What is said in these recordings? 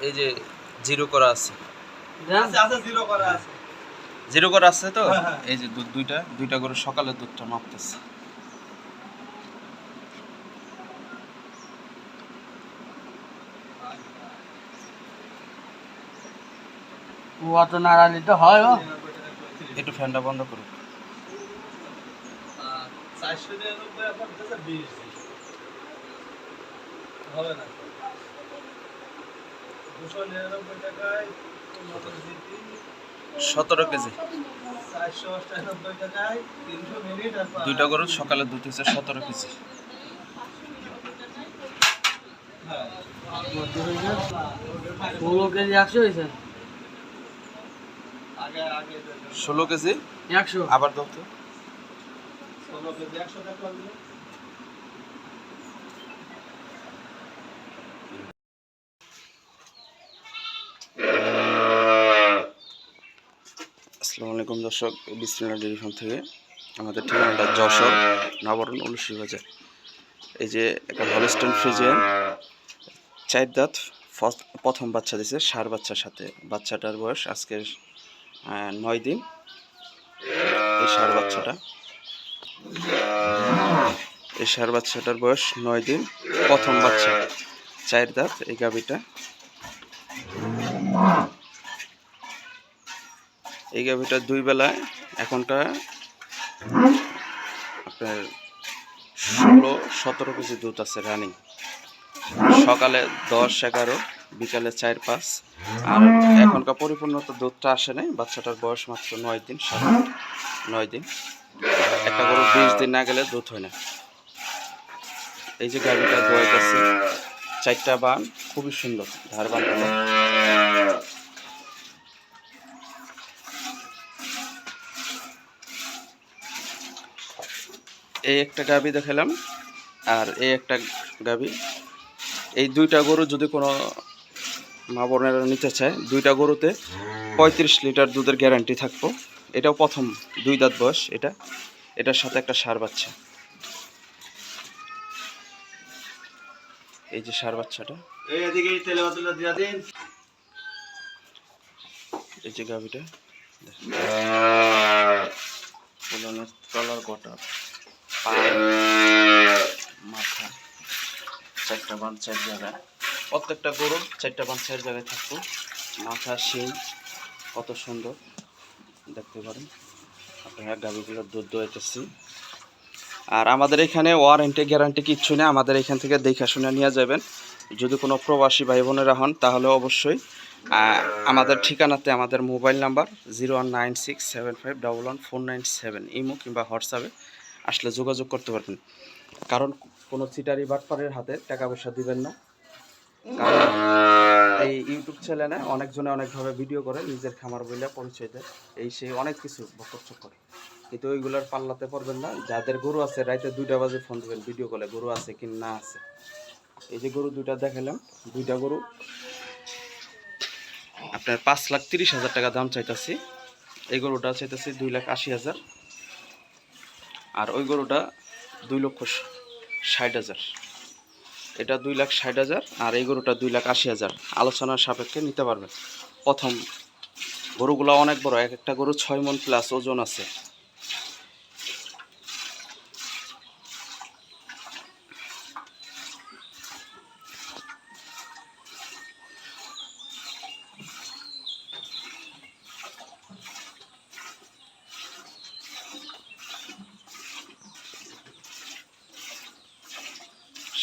এই যে জিরো করা আছে। আছে আছে জিরো করা আছে। জিরো করা আছে তো? হ্যাঁ, হ্যাঁ। এই যে দুধ দুইটা দুইটা করে সকালে দুধটা মাপতেছে। অত নাড়ালি তো হয় ও। একটু ফ্যানটা বন্ধ করুক চারশো নিরানব্বই আপনার বিশ। হবে না দুশো নিরানব্বই টাকায় পনেরো জিবি সতেরো কেজি। দুইটা গরু সকালে দুধ হচ্ছে সতেরো কেজি। হ্যাঁ। ষোলো কেজি একশো হয়েছে। আগে আগে ষোলো কেজি? একশো। আবার দাও তো। ষোলো কেজি একশো টাকা লাগবে আসসালামু আলাইকুম দর্শক বিসমিল্লা ফার্ম থেকে আমাদের ঠিকানাটা যশোর নবরণ উলুশি বাজার। এই যে একটা হলস্টন ফ্রিজে চার দাঁত প্রথম বাচ্চা দিছে, সার বাচ্চার সাথে। বাচ্চাটার বয়স আজকের নয় দিন। এই সার বাচ্চাটা। এই সার বাচ্চাটার বয়স নয় দিন। প্রথম বাচ্চা চার দাঁত, এই গাভিটা। এই গাভিটা দুই বেলায়, এখনকার আপনার ষোলো, সতেরো কেজি দুধ আছে রানিং সকালে দশ, এগারো, বিকালে চার, পাঁচ। আর এখনকার পরিপূর্ণতা দুধটা আসে নাই, বাচ্চাটার বয়স মাত্র নয় দিন নয় দিন। একটা গরু বিশ দিন না গেলে দুধ হয় না। এই যে গাভিটা দোয়াইতেছে চারটা বান, খুবই সুন্দর, ধার বানটা। এই একটা গাবি দেখালাম আর এই একটা গাবি এই দুইটা গরু যদি কোনো মা বোনেরা নিতে চায় দুইটা গরুতে পঁয়ত্রিশ লিটার দুধের গ্যারান্টি থাকব। এটাও প্রথম দুই দাঁত বয়স এটা। এটার সাথে একটা সার বাচ্চা। এই যে সার বাচ্চাটা। এই যে গাভিটা। ফুলানোর তলার গোটা পা মাথা চারটা বান চার জায়গায়। প্রত্যেকটা গরু চারটা বান চার জায়গায় থাকব মাথা সেই কত সুন্দর। দেখতে পারেন। আপনারা গাভিগুলোর দুধ দোয়াইতেছি। আর আমাদের এখানে ওয়ারেন্টি গ্যারান্টি কিচ্ছু নেই। আমাদের এখান থেকে দেখা নিয়ে যাবেন। যদি কোনো প্রবাসী ভাই বোনেরা হন, তাহলে অবশ্যই আমাদের ঠিকানাতে আমাদের mobile number zero one nine six seven five double one four nine seven, imo কিংবা হোয়াটসঅ্যাপে আসলে যোগাযোগ করতে পারবেন। কারণ কোনো চিটারি বাটপারের হাতে টাকা পয়সা দিবেন না। এই ইউটিউব চ্যানেলে অনেকজনে অনেকভাবে ভিডিও করে, নিজের খামার বইলে পরিচয় দেয়। এই সেই অনেক কিছু বকচ্চ করে। কিন্তু ওইগুলোর পাল্লাতে পারবেন না। যাদের গরু আছে, রাইতে দুইটা বাজে ফোন দেবেন ভিডিও কলে, গরু আছে কি না আছে। এই যে গরু দুইটা দেখালাম, দুইটা গরু। আপনার পাঁচ লাখ তিরিশ হাজার টাকা দাম চাইতেছি। এই গরুটা চাইতেছি দুই লাখ আশি হাজার। আর ওই গরুটা দুই লক্ষ ষাট হাজার। এটা দুই লাখ ষাট হাজার আর এই গরুটা দুই লাখ আশি হাজার। আলোচনার সাপেক্ষে নিতে পারবেন। প্রথম গরুগুলো অনেক বড়, এক একটা গরু ছয় মন প্লাস ওজন আছে।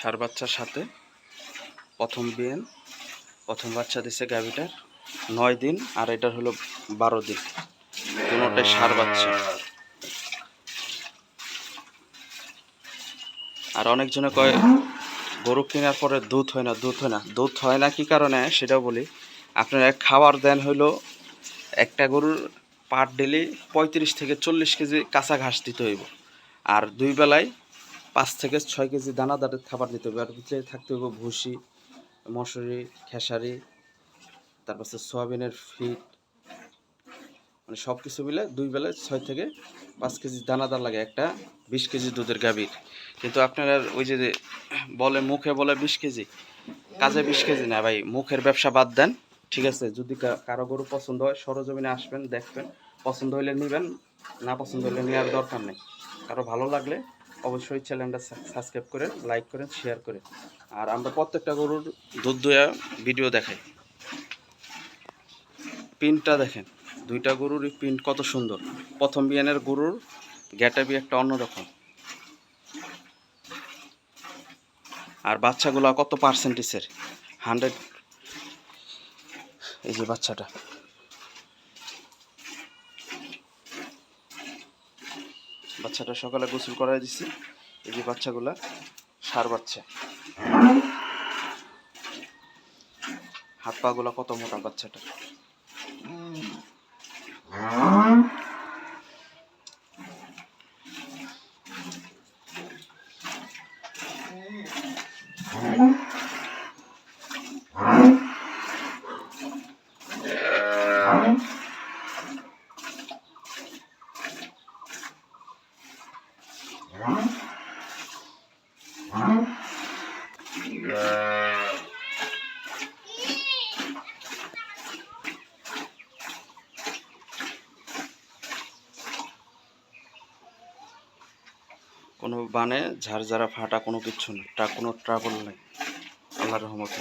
সার বাচ্চার সাথে। প্রথম বিয়েন প্রথম বাচ্চা দিছে গাভিটার নয় দিন আর এটার হলো বারো দিন। দুটাই সার বাচ্চা। আর অনেকজনে কয়, গরু কেনার পরে দুধ হয় না, দুধ হয় না। দুধ হয় না কি কারণে? সেটাও বলি। আপনারা খাবার দেন হইল একটা গরুর পার ডেলি পঁয়ত্রিশ থেকে চল্লিশ কেজি কাঁচা ঘাস দিতে হইব। আর দুই বেলায় পাঁচ থেকে ছয় কেজি দানাদারের খাবার দিতে হবে। আর ভিতরে থাকতে হবে ভুসি মশুরি খেসারি, তারপর সয়াবিনের ফিট মানে সব কিছু মিলে দুই বেলায় ছয় থেকে পাঁচ কেজি দানাদার লাগে একটা বিশ কেজি দুধের গাভীর। কিন্তু আপনারা ওই যে বলে মুখে বলে বিশ কেজি, কাজে বিশ কেজি না ভাই, মুখের ব্যবসা বাদ দেন, ঠিক আছে? যদি কারও গরু পছন্দ হয়, সরজমিনে আসবেন, দেখবেন, পছন্দ হইলে নেবেন, না পছন্দ হলে নেওয়ার দরকার নেই। কারও ভালো লাগলে অবশ্যই চ্যানেলটা সাবস্ক্রাইব করে লাইক করেন শেয়ার করেন আর আমরা প্রত্যেকটা গরুর দুধ দোয়া ভিডিও দেখাই। প্রিন্টটা দেখেন, দুইটা গরুর প্রিন্ট কত সুন্দর। প্রথম বিয়ানের গরুর গ্যাটাবি একটা অন্যরকম। আর বাচ্চাগুলো কত পার্সেন্টেজের হান্ড্রেড এই যে বাচ্চাটা। বাচ্চাটা সকালে গোসল করাই দিছি। এই যে বাচ্চাগুলা সার বাচ্চা। হাত পা গুলা কত মোটা বাচ্চাটা। কোনো বানে ঝাড়ঝাড়া ফাটা কোনো কিচ্ছু না কোনো ট্রাবল নেই। আল্লাহর রহমতে।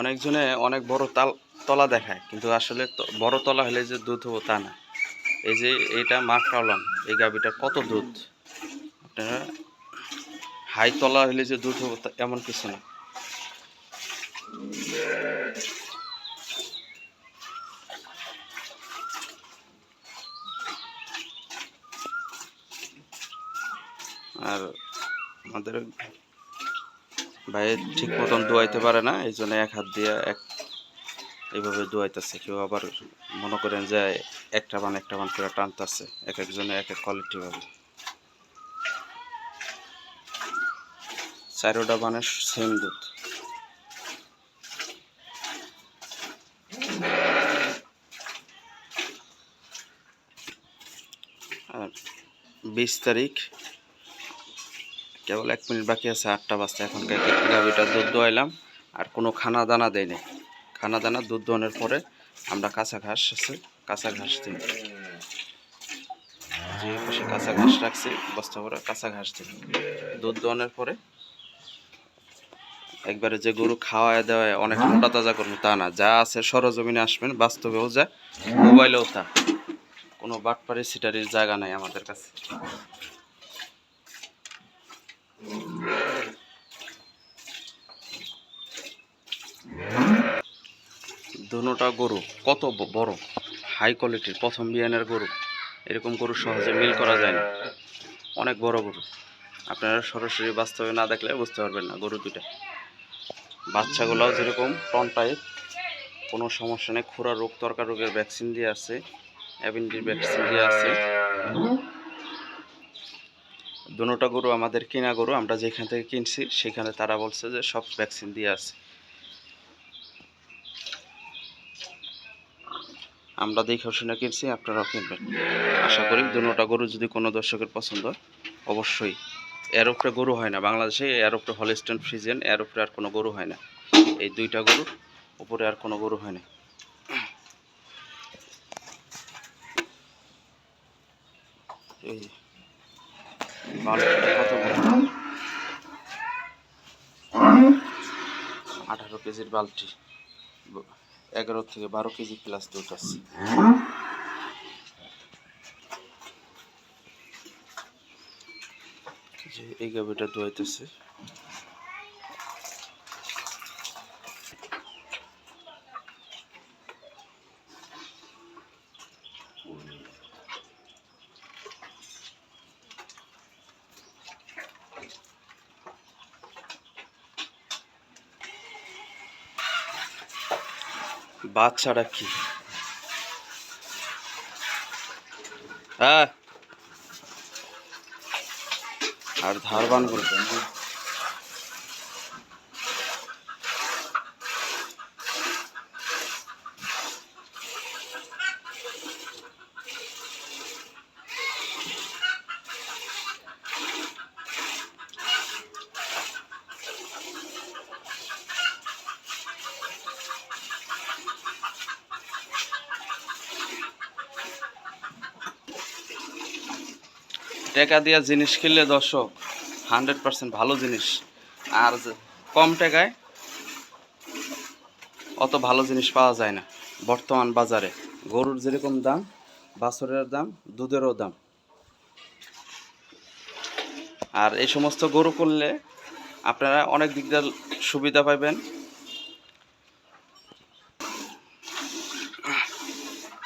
অনেকজনে অনেক বড় তাল তলা দেখায়, কিন্তু আসলে বড় তলা হলে যে দুধ হব তা না। এই যে এইটা মাখ কাউলান এই গাভিটার কত দুধ? আপনারা হাই তলা হলে যে দুধ হব এমন কিছু না। আর আমাদের ভাই ঠিক মতন দোয়াইতে পারে না, এই জন্য এক হাত দিয়ে এক এইভাবে দোয়াইতেছে। কেউ আবার মনে করেন যে একটা বান একটা বান করে টানতেছে, এক একজনে এক এক কোয়ালিটি ভাবে চারোটা বানের সেম দুধ। আর বিশ তারিখ কেবল এক মিনিট বাকি আছে, আটটা বাজতে এখন গাভিটা দুধ দোয়াইলাম, আর কোনো খানা দানা দেয় নাই খানা দানা দুধ দোয়ানোর পরে আমরা কাঁচা ঘাস আছে, কাঁচা ঘাস দিই। যে পাশে কাঁচা ঘাস রাখছি, বস্তা করে কাঁচা ঘাস দিই। দুধ দোয়ানোর পরে একবারে যে গরু খাওয়ায় দেওয়ায় অনেক মোটা তাজা করব তা না, যা আছে সরজমিনে আসবেন, বাস্তবেও যা, মোবাইলেও তা। কোনো বাটপাড়ি সিটারির জায়গা নাই আমাদের কাছে। দুটা গরু, কত বড়? হাই কোয়ালিটির প্রথম বিয়ানের গরু। এরকম গরু সহজে মিল করা যায় না। অনেক বড় গরু। আপনারা সরাসরি বাস্তবে না দেখলে বুঝতে পারবেন না গরু দুটা বাচ্চাগুলোও যেরকম টন টাইপ কোনো সমস্যা নেই। খুরা রোগ তরকার রোগের ভ্যাকসিন দিয়ে আছে অ্যাভিনডির ভ্যাকসিন দিয়ে আছে। দুটা গরু আমাদের কিনা গরু, আমরা যেখান থেকে কিনছি, সেখানে তারা বলছে যে সব ভ্যাকসিন দিয়ে আছে। আমরা দেখে শুনে কিনছি, আপনারাও কিনবেন। আশা করি দুটা গরু যদি কোনো দর্শকের পছন্দ অবশ্যই। এর উপরে গরু হয় না। বাংলাদেশে এর উপরে হলিস্টন ফ্রিজেন এর উপরে আর কোনো গরু হয় না। এই দুইটা গরুর উপরে আর কোনো গরু হয় না। এই বালতিটা কত আঠারো কেজির বালতি, এগারো থেকে বারো কেজি প্লাস দুধ আছে। যে এই গাভিটা দোয়াইতেছে বাচ্চাটা কি? হ্যাঁ। আর ধারবান করবে টাকা দিয়া জিনিস কিনলে দর্শক হান্ড্রেড পার্সেন্ট ভালো জিনিস। আর কম টাকায় অত ভালো জিনিস পাওয়া যায় না। বর্তমান বাজারে গরুর যেরকম দাম, বাছরের দাম, দুধেরও দাম। আর এই সমস্ত গরু করলে আপনারা অনেক দিক দিয়ে সুবিধা পাবেন।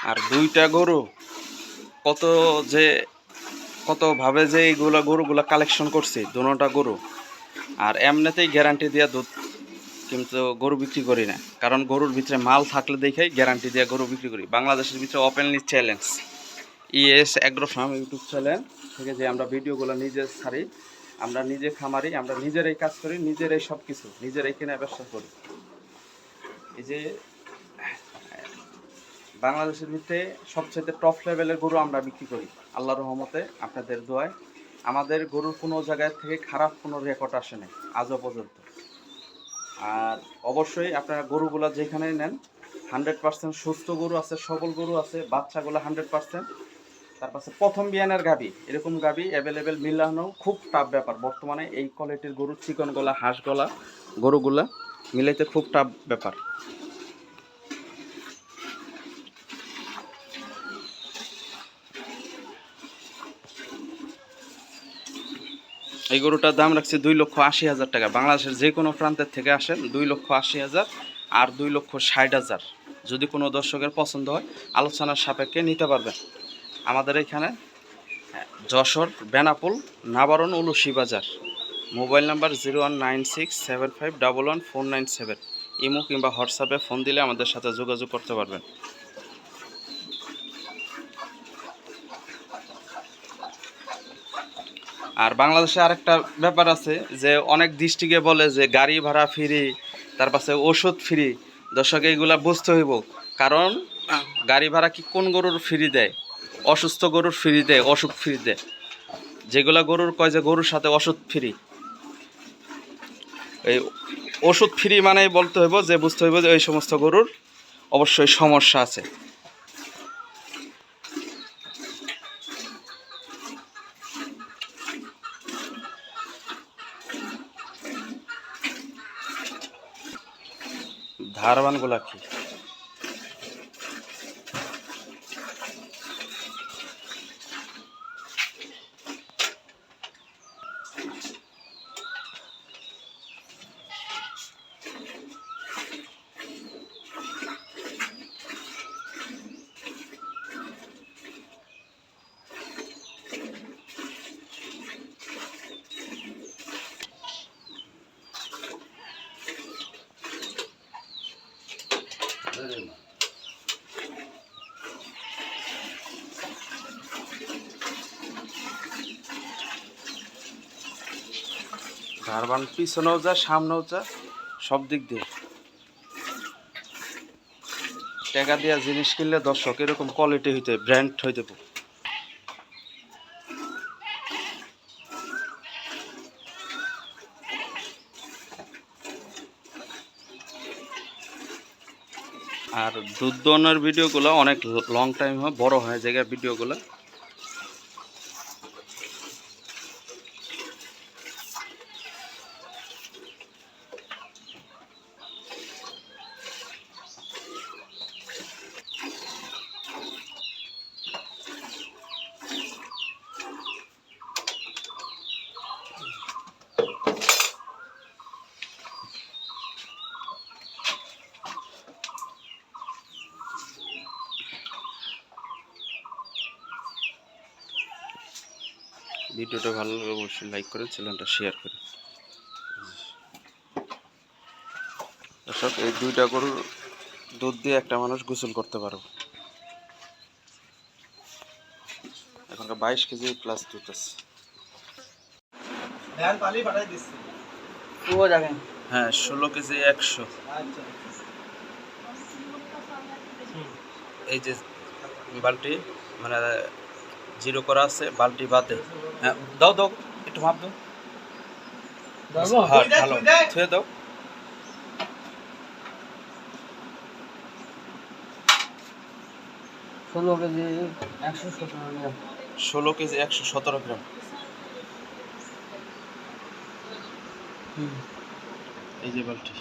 আর দুইটা গরু কত যে কতভাবে যে এইগুলো গরুগুলা কালেকশন করছি, দুটা গরু, আর এমনিতেই গ্যারান্টি দিয়া দুধ কিন্তু গরু বিক্রি করি না। কারণ গরুর ভিতরে মাল থাকলে দেখেই গ্যারান্টি দিয়ে গরু বিক্রি করি। বাংলাদেশের ভিতরে openly challenge ES agro farm YouTube channel থেকে যে আমরা ভিডিওগুলো নিজে ছাড়ি, আমরা নিজে খামারি, আমরা নিজেরাই কাজ করি, নিজেরাই সব কিছু নিজেরাই কেনা ব্যবসা করি। এই যে, বাংলাদেশের ভিতরে সবচেয়ে টপ লেভেলের গরু আমরা বিক্রি করি। আল্লাহর রহমতে আপনাদের দোয়ায় আমাদের গরুর কোনো জায়গায় থেকে খারাপ কোনো রেকর্ড আসে নাই আজও পর্যন্ত। আর অবশ্যই আপনারা গরুগুলো যেখানে নেন, হান্ড্রেড পার্সেন্ট সুস্থ গরু আছে, সবল গরু আছে, বাচ্চাগুলো হান্ড্রেড পার্সেন্ট। তারপর আছে প্রথম বিয়ানের গাবি, এরকম গাবি অ্যাভেলেবেল মিলানো খুব টাফ ব্যাপার। বর্তমানে এই কোয়ালিটির গরু চিকন গলা হাঁস গলা গরুগুলা মিলাইতে খুব টাফ ব্যাপার। এই গরুটার দাম রাখছে দুই লক্ষ আশি হাজার টাকা। বাংলাদেশের যে কোনো প্রান্তের থেকে আসেন দুই লক্ষ আশি হাজার আর দুই লক্ষ ষাট হাজার। যদি কোনো দর্শকের পছন্দ হয় আলোচনার সাপেক্ষে নিতে পারবেন। আমাদের এখানে হ্যাঁ, Jessore Benapol Nabaran Ulushi Bazar. Mobile number zero one nine six seven five double one four nine seven. Imo কিংবা হোয়াটসঅ্যাপে ফোন দিলে আমাদের সাথে যোগাযোগ করতে পারবেন। আর বাংলাদেশে আরেকটা ব্যাপার আছে যে অনেক ডিস্ট্রিক্টে বলে যে গাড়ি ভাড়া ফ্রি তার পাশে ওষুধ ফ্রি দর্শক, এইগুলা বুঝতে হইব। কারণ গাড়ি ভাড়া কি কোন গরুর ফ্রি দেয়? অসুস্থ গরুর ফ্রি দেয়, অসুখ ফ্রি দেয়? যেগুলা গরুর কয় যে গরুর সাথে ওষুধ ফ্রি এই ওষুধ ফ্রি মানেই বলতে হইব যে, বুঝতে হইব যে ওই সমস্ত গরুর অবশ্যই সমস্যা আছে। ধারবানগুলা কি? ধারবান, পিছনেও যা, সামনেও যা, সব দিক দিয়ে। টাকা দিয়া জিনিস কিনলে দর্শক এরকম কোয়ালিটি হইতে ব্র্যান্ড হইতে আর দুধ দোয়ানোর ভিডিওগুলো অনেক লং টাইম হয়, বড় হয়, জায়গায় ভিডিওগুলো ভিডিওটা ভালো লাগলে অবশ্যই লাইক করে চ্যানেলটা শেয়ার করে। দর্শক এই দুইটা গরুর দুধ দিয়ে একটা মানুষ গোসল করতে পারবে এখনকার বাইশ কেজি প্লাস দুধ আছে। হ্যাঁ ষোলো কেজি একশো। আচ্ছা। এই যে বালতি মানে জিরো করা আছে বালতি বাদে। হ্যাঁ দাও দাও একটু ভাব দাও। হ্যাঁ ভালো। থুয়ে দাও। ষোলো কেজি একশো সতেরো গ্রাম। ষোলো কেজি একশো সতেরো গ্রাম। এই যে বালতি।